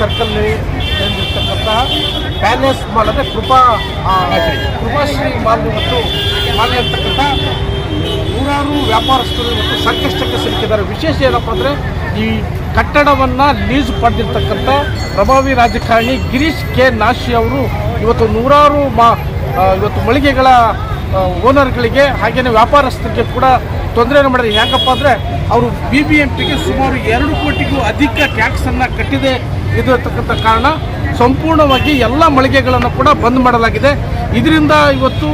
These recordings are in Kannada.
ಸರ್ಕಲ್ ಇರ್ತಕ್ಕಂತಹ ಪ್ಯಾಲೇಸ್ ಮಾಲ್ ಅಂದರೆ ಕೃಪಾ ಕೃಪಾಶ್ರೀ ಮಾಲ್ ಮತ್ತು ಮಾಲ್ ಇರ್ತಕ್ಕಂಥ ನೂರಾರು ವ್ಯಾಪಾರಸ್ಥರು ಮತ್ತು ಸಂಕಷ್ಟಕ್ಕೆ ಸಿಲುಕಿದ್ದಾರೆ. ವಿಶೇಷ ಏನಪ್ಪ ಅಂದರೆ ಈ ಕಟ್ಟಡವನ್ನು ಲೀಸ್ ಪಡೆದಿರ್ತಕ್ಕಂಥ ಪ್ರಭಾವಿ ರಾಜಕಾರಣಿ ಗಿರೀಶ್ ಕೆ. ನಾಶಿ ಅವರು ಇವತ್ತು ನೂರಾರು ಮಾ ಇವತ್ತು ಮಳಿಗೆಗಳ ಓನರ್ಗಳಿಗೆ ಹಾಗೆಯೇ ವ್ಯಾಪಾರಸ್ಥರಿಗೆ ಕೂಡ ತೊಂದರೆಯನ್ನು ಮಾಡಿದ್ರೆ ಯಾಕಪ್ಪ ಅಂದರೆ ಅವರು ಬಿ ಬಿ ಎಂ ಪಿಗೆ ಸುಮಾರು ಎರಡು ಕೋಟಿಗೂ ಅಧಿಕ ಟ್ಯಾಕ್ಸನ್ನು ಕಟ್ಟಿದೆ. ಇದು ಇರತಕ್ಕಂಥ ಕಾರಣ ಸಂಪೂರ್ಣವಾಗಿ ಎಲ್ಲ ಮಳಿಗೆಗಳನ್ನು ಕೂಡ ಬಂದ್ ಮಾಡಲಾಗಿದೆ. ಇದರಿಂದ ಇವತ್ತು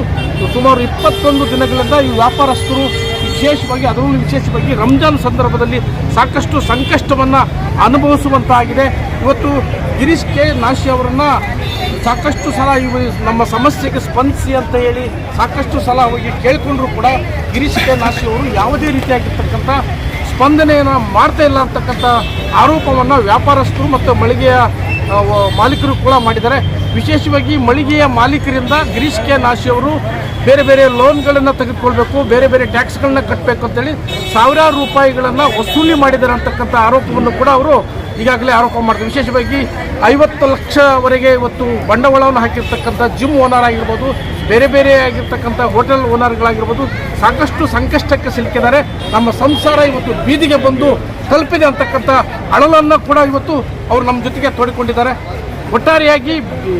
ಸುಮಾರು ಇಪ್ಪತ್ತೊಂದು ದಿನಗಳಿಂದ ಈ ವ್ಯಾಪಾರಸ್ಥರು ವಿಶೇಷವಾಗಿ, ಅದರಲ್ಲೂ ವಿಶೇಷವಾಗಿ ರಂಜಾನ್ ಸಂದರ್ಭದಲ್ಲಿ ಸಾಕಷ್ಟು ಸಂಕಷ್ಟವನ್ನು ಅನುಭವಿಸುವಂತಾಗಿದೆ. ಇವತ್ತು ಗಿರೀಶ್ ಕೆ. ನಾಶಿ ಅವರನ್ನು ಸಾಕಷ್ಟು ಸಲ ಇವ ನಮ್ಮ ಸಮಸ್ಯೆಗೆ ಸ್ಪಂದಿಸಿ ಅಂತ ಹೇಳಿ ಸಾಕಷ್ಟು ಸಲ ಹೋಗಿ ಕೇಳಿಕೊಂಡ್ರು ಕೂಡ ಗಿರೀಶ್ ಕೆ. ನಾಶಿ ಅವರು ಯಾವುದೇ ರೀತಿಯಾಗಿರ್ತಕ್ಕಂಥ ಸ್ಪಂದನೆಯನ್ನು ಮಾಡ್ತಾ ಇಲ್ಲ ಅಂತಕ್ಕಂಥ ಆರೋಪವನ್ನು ವ್ಯಾಪಾರಸ್ಥರು ಮತ್ತು ಮಳಿಗೆಯ ಮಾಲೀಕರು ಕೂಡ ಮಾಡಿದ್ದಾರೆ. ವಿಶೇಷವಾಗಿ ಮಳಿಗೆಯ ಮಾಲೀಕರಿಂದ ಗಿರೀಶ್ ಕೆ. ನಾಶಿ ಅವರು ಬೇರೆ ಬೇರೆ ಲೋನ್ಗಳನ್ನು ತೆಗೆದುಕೊಳ್ಬೇಕು, ಬೇರೆ ಬೇರೆ ಟ್ಯಾಕ್ಸ್ಗಳನ್ನ ಕಟ್ಟಬೇಕು ಅಂತೇಳಿ ಸಾವಿರಾರು ರೂಪಾಯಿಗಳನ್ನು ವಸೂಲಿ ಮಾಡಿದ್ದಾರೆ ಅಂತಕ್ಕಂಥ ಆರೋಪವನ್ನು ಕೂಡ ಅವರು ಈಗಾಗಲೇ ಆರೋಪ ಮಾಡ್ತಾರೆ ವಿಶೇಷವಾಗಿ ಐವತ್ತು ಲಕ್ಷವರೆಗೆ ಇವತ್ತು ಬಂಡವಾಳವನ್ನು ಹಾಕಿರ್ತಕ್ಕಂಥ ಜಿಮ್ ಓನರ್ ಆಗಿರ್ಬೋದು, ಬೇರೆ ಬೇರೆ ಆಗಿರ್ತಕ್ಕಂಥ ಹೋಟೆಲ್ ಓನರ್ಗಳಾಗಿರ್ಬೋದು, ಸಾಕಷ್ಟು ಸಂಕಷ್ಟಕ್ಕೆ ಸಿಲುಕಿದ್ದಾರೆ. ನಮ್ಮ ಸಂಸಾರ ಇವತ್ತು ಬೀದಿಗೆ ಬಂದು ತಲುಪಿದೆ ಅಂತಕ್ಕಂಥ ಅಳಲನ್ನು ಕೂಡ ಇವತ್ತು ಅವರು ನಮ್ಮ ಜೊತೆಗೆ ತೋಡಿಕೊಂಡಿದ್ದಾರೆ. ಒಟ್ಟಾರೆಯಾಗಿ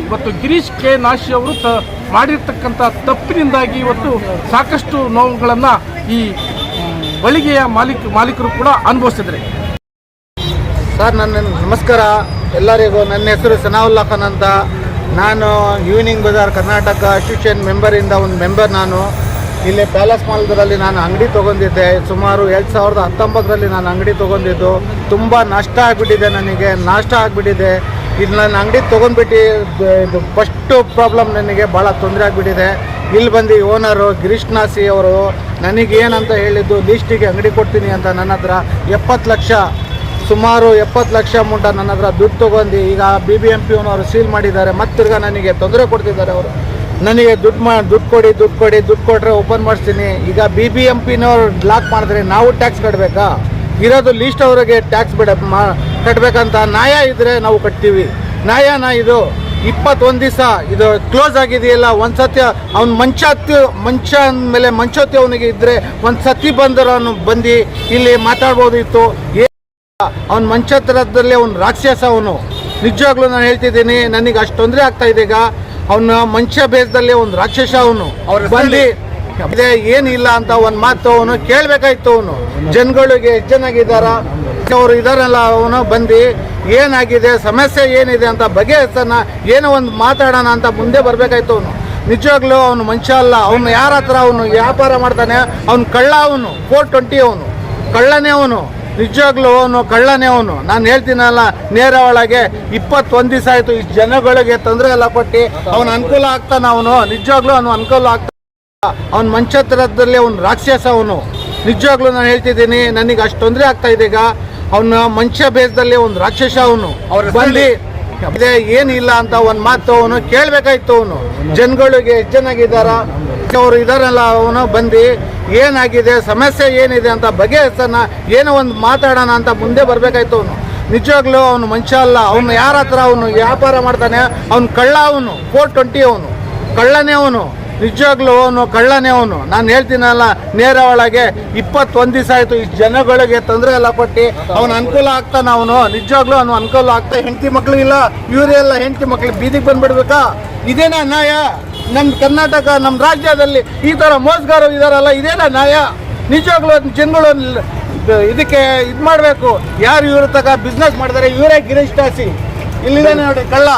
ಇವತ್ತು ಗಿರೀಶ್ ಕೆ. ನಾಶಿ ಅವರು ತ ಮಾಡಿರ್ತಕ್ಕಂಥ ತಪ್ಪಿನಿಂದಾಗಿ ಇವತ್ತು ಸಾಕಷ್ಟು ನೋವುಗಳನ್ನು ಈ ಬಳಿಗೆಯ ಮಾಲೀಕ, ಮಾಲೀಕರು ಕೂಡ ಅನುಭವಿಸಿದ್ದಾರೆ. ಸರ್, ನನ್ನ ನಮಸ್ಕಾರ. ಎಲ್ಲರಿಗೂ ನನ್ನ ಹೆಸರು ಸನಾವುಲ್ಲಾ ಖಾನ್ ಅಂತ. ನಾನು ಈವ್ನಿಂಗ್ ಬಜಾರ್ ಕರ್ನಾಟಕ ಅಸೋಸಿಯೇಷನ್ ಮೆಂಬರಿಂದ ಒಂದು ಮೆಂಬರ್ ನಾನು. ಇಲ್ಲಿ ಪ್ಯಾಲೇಸ್ ಮಾಲ್ದಲ್ಲಿ ನಾನು ಅಂಗಡಿ ತೊಗೊಂಡಿದ್ದೆ. ಸುಮಾರು ಎರಡು ಸಾವಿರದ ಹತ್ತೊಂಬತ್ತರಲ್ಲಿ ನಾನು ಅಂಗಡಿ ತೊಗೊಂಡಿದ್ದು. ತುಂಬ ನಷ್ಟ ಆಗಿಬಿಟ್ಟಿದೆ ನನಗೆ ನಾಷ್ಟ ಆಗಿಬಿಟ್ಟಿದೆ. ಇದು ನನ್ನ ಅಂಗಡಿ ತೊಗೊಂಡ್ಬಿಟ್ಟು, ಇದು ಫಸ್ಟು ಪ್ರಾಬ್ಲಮ್ ನನಗೆ ಭಾಳ ತೊಂದರೆ ಆಗಿಬಿಟ್ಟಿದೆ. ಇಲ್ಲಿ ಬಂದು ಓನರು ಗಿರೀಶ್ ನಾಸಿ ಅವರು ನನಗೇನಂತ ಹೇಳಿದ್ದು ಲೀಸ್ಟಿಗೆ ಅಂಗಡಿ ಕೊಡ್ತೀನಿ ಅಂತ ನನ್ನ ಹತ್ರ ಎಪ್ಪತ್ತು ಲಕ್ಷ ಸುಮಾರು ಎಪ್ಪತ್ತು ಲಕ್ಷ ಅಮೌಂಟ ನನ್ನ ಹತ್ರ ದುಡ್ಡು ತೊಗೊಂಡು ಈಗ ಬಿ ಬಿ ಎಂ ಪಿನವರು ಸೀಲ್ ಮಾಡಿದ್ದಾರೆ. ಮತ್ತೆ ತಿರ್ಗಾ ನನಗೆ ತೊಂದರೆ ಕೊಡ್ತಿದ್ದಾರೆ ಅವರು. ನನಗೆ ದುಡ್ಡು ಮಾ, ದುಡ್ಡು ಕೊಡಿ ದುಡ್ಡು ಕೊಡಿ, ದುಡ್ಡು ಕೊಟ್ಟರೆ ಓಪನ್ ಮಾಡಿಸ್ತೀನಿ. ಈಗ ಬಿ ಬಿ ಎಂ ಪಿನವ್ರು ಬ್ಲಾಕ್ ಮಾಡಿದ್ರೆ ನಾವು ಟ್ಯಾಕ್ಸ್ ಕಟ್ಟಬೇಕಾ ಇರೋದು ಲೀಸ್ಟ್ ಅವರಿಗೆ ಟ್ಯಾಕ್ಸ್ ಬಿಡ, ಮಾ ಕಟ್ಟಬೇಕಂತ ನ್ಯಾಯ ಇದ್ದರೆ ನಾವು ಕಟ್ತೀವಿ. ನ್ಯಾಯನ ಇದು ಇಪ್ಪತ್ತೊಂದು ದಿವಸ ಇದು ಕ್ಲೋಸ್ ಆಗಿದೆಯಲ್ಲ ಒಂದು ಸತಿ ಅವ್ನ ಮಂಚ ಮಂಚ ಅಂದಮೇಲೆ ಮಂಚೋತಿ ಅವನಿಗೆ ಇದ್ದರೆ ಒಂದು ಸತಿ ಬಂದರು ಅವನು ಬಂದು ಇಲ್ಲಿ ಮಾತಾಡ್ಬೋದಿತ್ತು. ಅವನ ಮಂಚತ್ರದಲ್ಲಿ ಅವ್ನು ರಾಕ್ಷಸ ಅವನು. ನಿಜವಾಗ್ಲೂ ನಾನು ಹೇಳ್ತಿದ್ದೀನಿ ನನಗೆ ಅಷ್ಟು ತೊಂದರೆ ಆಗ್ತಾ ಇದೆ ಈಗ. ಅವನ ಮಂಚ ಬೇಸದಲ್ಲಿ ಒಂದು ರಾಕ್ಷಸ ಅವನು. ಬಂದು ಇದೇ ಏನಿಲ್ಲ ಅಂತ ಒಂದು ಮಾತು ಅವನು ಕೇಳಬೇಕಾಯ್ತು ಅವನು. ಜನಗಳಿಗೆ ಎಷ್ಟು ಚೆನ್ನಾಗಿದ್ದಾರ ಅವರು ಇದಾರಲ್ಲ ಅವನು ಬಂದು ಏನಾಗಿದೆ ಸಮಸ್ಯೆ ಏನಿದೆ ಅಂತ ಬಗೆಹರಿಸೋಣ ಏನೋ ಒಂದು ಮಾತಾಡೋಣ ಅಂತ ಮುಂದೆ ಬರಬೇಕಾಯ್ತು ಅವನು. ನಿಜವಾಗ್ಲೂ ಅವನು ಮನುಷ್ಯ ಅಲ್ಲ ಅವನು ಯಾರ ಹತ್ರ ಅವನು ವ್ಯಾಪಾರ ಮಾಡ್ತಾನೆ ಅವನು ಕಳ್ಳ ಅವನು ಫೋರ್ ಟ್ವೆಂಟಿ ಅವನು. ಕಳ್ಳನೇ ಅವನು. ನಿಜವಾಗ್ಲೂ ಅವನು ಕಳ್ಳನೇ ಅವನು. ನಾನು ಹೇಳ್ತೀನಲ್ಲ ನೇರ ಒಳಗೆ ಇಪ್ಪತ್ತೊಂದು ದಿವಸ ಆಯಿತು ಈ ಜನಗಳಿಗೆ ತೊಂದರೆ ಎಲ್ಲ ಕೊಟ್ಟು ಅವನು ಅನುಕೂಲ ಆಗ್ತಾನ ಅವನು. ನಿಜವಾಗ್ಲೂ ಅವನು ಅನುಕೂಲ ಆಗ್ತಾನೆ. ಅವನ ಮಂಚತ್ರದಲ್ಲಿ ಅವನು ರಾಕ್ಷಸ ಅವನು. ನಿಜವಾಗ್ಲೂ ನಾನು ಹೇಳ್ತಿದ್ದೀನಿ ನನಗೆ ಅಷ್ಟು ತೊಂದರೆ ಆಗ್ತಾ ಇದೆ ಈಗ. ಅವನ ಮಂಚ ಬೇಸದಲ್ಲಿ ಒಂದು ರಾಕ್ಷಸ ಅವನು. ಬಂದು ಇದೇ ಏನಿಲ್ಲ ಅಂತ ಒಂದು ಮಾತು ಅವನು ಕೇಳಬೇಕಾಯ್ತು ಅವನು. ಜನಗಳಿಗೆ ಎಷ್ಟು ಚೆನ್ನಾಗಿದ್ದಾರ ಅವರು ಇದಾರಲ್ಲ, ಅವನು ಬಂದು ಏನಾಗಿದೆ, ಸಮಸ್ಯೆ ಏನಿದೆ ಅಂತ ಬಗೆಹರಿಸೋಣ, ಏನೋ ಒಂದು ಮಾತಾಡೋಣ ಅಂತ ಮುಂದೆ ಬರಬೇಕಾಯ್ತು ಅವನು. ನಿಜವಾಗ್ಲೂ ಅವನು ಮನುಷ್ಯ ಅಲ್ಲ. ಅವನು ಯಾರ ಹತ್ರ ಅವನು ವ್ಯಾಪಾರ ಮಾಡ್ತಾನೆ? ಅವನು ಕಳ್ಳ ಅವನು ಫೋರ್ ಟ್ವೆಂಟಿ ಅವನು. ಕಳ್ಳನೇ ಅವನು. ನಿಜವಾಗ್ಲೂ ಅವನು ಕಳ್ಳನೇ ಅವನು. ನಾನು ಹೇಳ್ತೀನಲ್ಲ ನೇರ ಒಳಗೆ ಇಪ್ಪತ್ತೊಂದು ದಿವಸ ಆಯಿತು, ಈ ಜನಗಳಿಗೆ ತೊಂದರೆ ಎಲ್ಲ ಕೊಟ್ಟು ಅವನು ಅನುಕೂಲ ಆಗ್ತಾನೆ ಅವನು. ನಿಜವಾಗ್ಲೂ ಅವನು ಅನುಕೂಲ ಆಗ್ತಾ, ಹೆಂಡತಿ ಮಕ್ಳಿಗಿಲ್ಲ ಎಲ್ಲ ಹೆಂಡತಿ ಮಕ್ಳಿಗೆ ಬೀದಿಗೆ ಬಂದ್ಬಿಡ್ಬೇಕಾ? ಇದೇನಾ ನ್ಯಾಯ ನಮ್ಮ ಕರ್ನಾಟಕ ನಮ್ಮ ರಾಜ್ಯದಲ್ಲಿ ಈ ಥರ ಮೋಸಗಾರರು ಇದಾರಲ್ಲ, ಇದೇನ ನ್ಯಾಯ? ನಿಜವಾಗ್ಲೂ ಜನಗಳು ಇದಕ್ಕೆ ಇದು ಮಾಡಬೇಕು. ಯಾರು ಇವ್ರ ತಗ ಬಿಸ್ನೆಸ್ ಮಾಡಿದಾರೆ, ಇವರೇ ಗಿರೀಶ್ ನಾಸಿ ಇಲ್ಲಿದ್ದಾನೆ ನೋಡಿ ಕಳ್ಳ.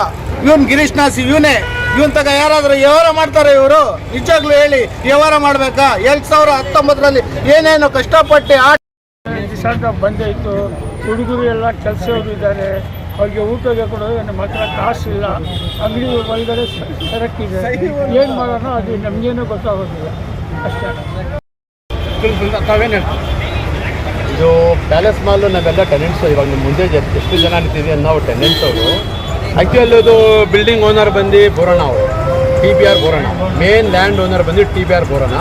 ಇವನ್ ಗಿರೀಶ್ ನಾಸಿ ಇವನೇ. ಇವನ್ ತಗ ಯಾರಾದರೂ ವ್ಯವಹಾರ ಮಾಡ್ತಾರೆ ಇವರು? ನಿಜವಾಗ್ಲೂ ಹೇಳಿ, ವ್ಯವಹಾರ ಮಾಡಬೇಕಾ? ಎರಡು ಸಾವಿರ ಹತ್ತೊಂಬತ್ತರಲ್ಲಿ ಏನೇನು ಕಷ್ಟಪಟ್ಟು ಆ ಬಂದಾಯ್ತು ಬಂದಾಯಿತು ಹುಡುಗರು ಎಲ್ಲ ಕೆಲಸ ಇದ್ದಾರೆ. ಅವ್ರಿಗೆ ಊಟಕ್ಕೆ ಕೊಡೋದು ನಮ್ಮ ಹತ್ರ ಕಾಸಿಲ್ಲ. ಅಂಗಡಿ ಒಳಗಡೆ ಸರಕ್ಕಿದೆ ಏನು ಮಾಡೋಣ ಅದು ನಮಗೇನು ಗೊತ್ತಾಗೋದಿಲ್ಲ. ಅಷ್ಟೇ. ತಾವೇನು ಇದು ಪ್ಯಾಲೇಸ್ ಮಾಲು ನಾವೆಲ್ಲ ಟೆನೆಂಟ್ಸ್ ಇವಾಗ ನಿಮ್ಮ ಮುಂದೆ ಎಷ್ಟು ಜನ ನಿಂತಿದ್ದೀವಿ ನಾವು ಟೆನೆಂಟ್ಸ್ ಅವರು. ಆ್ಯಕ್ಚುಲಿ ಅದು ಬಿಲ್ಡಿಂಗ್ ಓನರ್ ಬಂದು ಬೋರಣ ಅವರು. T B R Borana main land owner ಬಂದು ಟಿ ಬಿ ಆರ್ ಬೋರಣ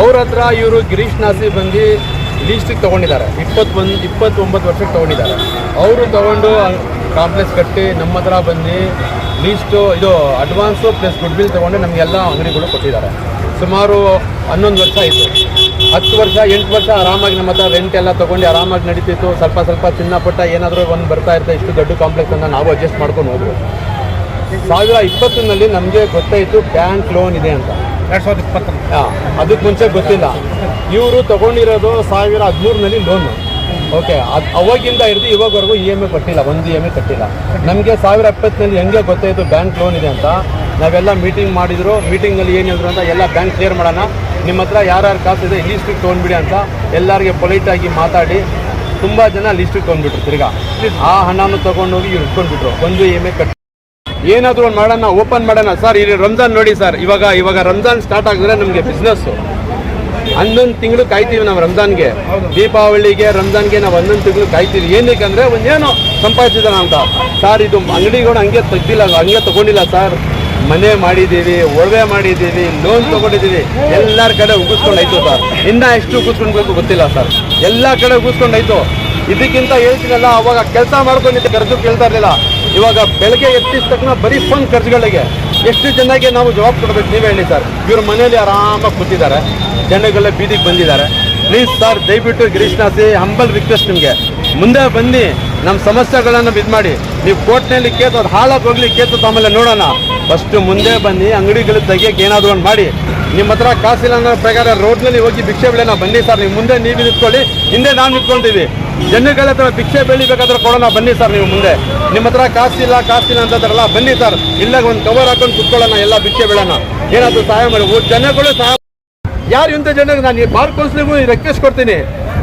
ಅವ್ರ ಹತ್ರ ಇವರು ಗಿರೀಶ್ ನಾಸಿ ಬಂದು ಲೀಸ್ಟಿಗೆ ತೊಗೊಂಡಿದ್ದಾರೆ. ಇಪ್ಪತ್ತೊಂದು, ಇಪ್ಪತ್ತೊಂಬತ್ತು ವರ್ಷಕ್ಕೆ ತೊಗೊಂಡಿದ್ದಾರೆ. ಅವರು ತೊಗೊಂಡು ಕಾಂಪ್ಲೆಕ್ಸ್ ಕಟ್ಟಿ ನಮ್ಮ ಹತ್ರ ಬಂದು ಲೀಸ್ಟು ಇದು ಅಡ್ವಾನ್ಸು ಪ್ಲಸ್ ಗುಡ್ ಬಿಲ್ ತೊಗೊಂಡು ನಮಗೆಲ್ಲ ಅಂಗಡಿಗಳು ಕೊಟ್ಟಿದ್ದಾರೆ. ಸುಮಾರು ಹನ್ನೊಂದು ವರ್ಷ ಆಯಿತು. ಹತ್ತು ವರ್ಷ, ಎಂಟು ವರ್ಷ ಆರಾಮಾಗಿ ನಮ್ಮ ಹತ್ರ ರೆಂಟ್ ಎಲ್ಲ ತೊಗೊಂಡು ಆರಾಮಾಗಿ ನಡೀತಿತ್ತು. ಸ್ವಲ್ಪ ಸ್ವಲ್ಪ ಚಿನ್ನ ಪುಟ್ಟ ಏನಾದರೂ ಒಂದು ಬರ್ತಾ ಇರ್ತಾ ಇಷ್ಟು ದೊಡ್ಡ ಕಾಂಪ್ಲೆಕ್ಸ್ ಅಂತ ನಾವು ಅಡ್ಜಸ್ಟ್ ಮಾಡ್ಕೊಂಡು ಹೋದ್ರು. ಸಾವಿರ ಇಪ್ಪತ್ತರಲ್ಲಿ ನಮಗೆ ಗೊತ್ತಾಯಿತು ಬ್ಯಾಂಕ್ ಲೋನ್ ಇದೆ ಅಂತ. ಎರಡು ಸಾವಿರದ ಹಾಂ ಅದಕ್ಕೆ ಮುಂಚೆ ಗೊತ್ತಿಲ್ಲ. ಇವರು ತಗೊಂಡಿರೋದು ಸಾವಿರ ಹದಿಮೂರನಲ್ಲಿ ಲೋನು ಓಕೆ ಅದು ಅವಾಗಿಂದ ಹಿಡಿದು ಇವಾಗವರೆಗೂ ಇ ಎಂ ಐ ಕಟ್ಟಿಲ್ಲ, ಒಂದು ಇ ಎಂ ಐ ಕಟ್ಟಿಲ್ಲ. ನಮಗೆ ಸಾವಿರ ಇಪ್ಪತ್ತನಲ್ಲಿ ಹೆಂಗೆ ಗೊತ್ತಾಯಿತು ಬ್ಯಾಂಕ್ ಲೋನ್ ಇದೆ ಅಂತ? ನಾವೆಲ್ಲ ಮೀಟಿಂಗ್ ಮಾಡಿದ್ರು ಮೀಟಿಂಗಲ್ಲಿ ಏನು ಹೇಳಿದ್ರು ಅಂತ ಎಲ್ಲ ಬ್ಯಾಂಕ್ ಕ್ಲಿಯರ್ ಮಾಡೋಣ. ನಿಮ್ಮ ಹತ್ರ ಯಾರ್ಯಾರು ಕಾಸಿದೆ ಲೀಸ್ಟಿಗೆ ತೊಗೊಂಡ್ಬಿಡಿ ಅಂತ ಎಲ್ಲರಿಗೆ ಪೊಲೈಟಾಗಿ ಮಾತಾಡಿ, ತುಂಬ ಜನ ಲೀಸ್ಟಿಗೆ ತೊಗೊಂಡ್ಬಿಟ್ರು ತಿರ್ಗಾ. ಆ ಹಣನೂ ತೊಗೊಂಡೋಗಿ ಇವ್ರು ಇಟ್ಕೊಂಡ್ಬಿಟ್ರು. ಒಂದು ಇ ಎಂ ಐ ಕಟ್ಟಿ ಏನಾದರೂ ಒಂದು ಮಾಡೋಣ ಓಪನ್ ಮಾಡೋಣ. ಸರ್ ಇಲ್ಲಿ ರಂಜಾನ್ ನೋಡಿ ಸರ್ ಇವಾಗ ಇವಾಗ ರಂಜಾನ್ ಸ್ಟಾರ್ಟ್ ಆಗಿದ್ರೆ ನಮಗೆ ಬಿಸ್ನೆಸ್ಸು ಹನ್ನೊಂದು ತಿಂಗಳು ಕಾಯ್ತೀವಿ ನಾವು ರಂಜಾನ್ಗೆ ದೀಪಾವಳಿಗೆ ರಂಜಾನ್ಗೆ ನಾವು ಹನ್ನೊಂದು ತಿಂಗಳು ಕಾಯ್ತೀವಿ. ಏನಕ್ಕೆ ಅಂದರೆ ಒಂದೇನೋ ಸಂಪಾದಿಸಿದಾನ ಅಂತ. ಸರ್ ಇದು ಅಂಗಡಿಗಳು ಹಂಗೆ ತೆಗ್ದಿಲ್ಲ, ಹಂಗೆ ತಗೊಂಡಿಲ್ಲ ಸರ್ ಮನೆ ಮಾಡಿದ್ದೀವಿ ಒಳವೆ ಮಾಡಿದ್ದೀವಿ ಲೋನ್ ತೊಗೊಂಡಿದ್ದೀವಿ. ಎಲ್ಲರ ಕಡೆ ಉಗಿಸ್ಕೊಂಡಾಯ್ತು ಸರ್ ಇನ್ನೂ ಎಷ್ಟು ಉಗಿಸ್ಕೊಂಡ್ಬೇಕು ಗೊತ್ತಿಲ್ಲ ಸರ್ ಎಲ್ಲ ಕಡೆ ಉಗಿಸ್ಕೊಂಡಾಯ್ತು ಇದಕ್ಕಿಂತ ಹೇಳ್ತೀನಲ್ಲ, ಅವಾಗ ಕೆಲಸ ಮಾಡ್ಕೊಂಡಿದ್ದೆ, ಕರೆದು ಕೇಳ್ತಾ ಇರಲಿಲ್ಲ. ಇವಾಗ ಬೆಳಗ್ಗೆ ಎತ್ತಿದ ತಕ್ಷಣ ಬರೀ ಫೋನ್ ಖರ್ಚುಗಳಿಗೆ ಎಷ್ಟು ಜನಕ್ಕೆ ನಾವು ಜವಾಬ್ ಕೊಡ್ಬೇಕು ನೀವೇ ಹೇಳಿ ಸರ್. ಇವ್ರ ಮನೇಲಿ ಆರಾಮಾಗಿ ಕೂತಿದ್ದಾರೆ. ಜನಗಳೆಲ್ಲ ಬೀದಿಗೆ ಬಂದಿದ್ದಾರೆ. ಪ್ಲೀಸ್ ಸರ್ ದಯವಿಟ್ಟು ಗಿರೀಶ್ನಾಥಿ ಹಂಬಲ್ ರಿಕ್ವೆಸ್ಟ್ ನಿಮಗೆ. ಮುಂದೆ ಬನ್ನಿ. ನಮ್ಮ ಸಮಸ್ಯೆಗಳನ್ನು ಬಿದ್ದು ಮಾಡಿ ನೀವು ಕೋರ್ಟ್ನಲ್ಲಿ ಕೇತು, ಅದು ಹಾಳಾಗಿ ಹೋಗ್ಲಿ, ಕೇತು ಆಮೇಲೆ ನೋಡೋಣ. ಫಸ್ಟ್ ಮುಂದೆ ಬನ್ನಿ, ಅಂಗಡಿಗಳು ತೆಗಿಯಕ್ಕೆ ಏನಾದರೂ ಒಂದು ಮಾಡಿ. ನಿಮ್ಮ ಹತ್ರ ಕಾಸಿಲ್ಲ ಅನ್ನೋ ಪ್ರಕಾರ ರೋಡ್ನಲ್ಲಿ ಹೋಗಿ ಭಿಕ್ಷೆ ಬೆಳೆನ ಬನ್ನಿ ಸರ್, ನೀವು ಮುಂದೆ ನೀವು ನಿಂತ್ಕೊಳ್ಳಿ, ಹಿಂದೆ ನಾನು ನಿಂತ್ಕೊಳ್ತೀವಿ ಜನಗಳ ಹತ್ರ ಭಿಕ್ಷೆ ಬೆಳಿಬೇಕಾದ್ರೆ ಕೊಡೋಣ, ಬನ್ನಿ ಸರ್ ನೀವು ಮುಂದೆ. ನಿಮ್ಮ ಹತ್ರ ಕಾಸಿಲ್ಲ ಕಾಸಿಲ್ಲ ಅಂತಂದ್ರಲ್ಲ ಬನ್ನಿ ಸರ್. ಇಲ್ಲ ಒಂದು ಕವರ್ ಹಾಕೊಂಡು ಕುತ್ಕೊಳ್ಳೋಣ, ಎಲ್ಲ ಭಿಕ್ಷೆ ಬೆಳೆನ. ಏನಾದರೂ ಸಹಾಯ ಮಾಡಿ. ಜನಗಳು ಸಹಾಯ ಯಾರು ಇಂಥ ಜನಕ್ಕೆ ನಾನು ಬಾರ್ ಕೌನ್ಸಿಲಿಗೂ ರೆಕ್ವೆಸ್ಟ್ ಕೊಡ್ತೀನಿ.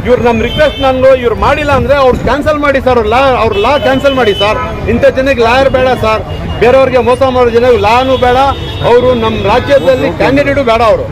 ಇವ್ರು ನಮ್ಮ ರಿಕ್ವೆಸ್ಟ್ ನಾನು ಇವ್ರು ಮಾಡಿಲ್ಲ ಅಂದರೆ ಅವ್ರು ಕ್ಯಾನ್ಸಲ್ ಮಾಡಿ ಸರ್ ಅವ್ರ ಲಾ ಅವ್ರ ಲಾ ಕ್ಯಾನ್ಸಲ್ ಮಾಡಿ ಸರ್ ಇಂಥ ಜನಕ್ಕೆ ಲಾಯರ್ ಬೇಡ ಸರ್ ಬೇರೆಯವ್ರಿಗೆ ಮೋಸ ಮಾಡೋ ಜನ ಲಾನು ಬೇಡ. ಅವರು ನಮ್ಮ ರಾಜ್ಯದಲ್ಲಿ ಕ್ಯಾಂಡಿಡೇಟು ಬೇಡ ಅವರು.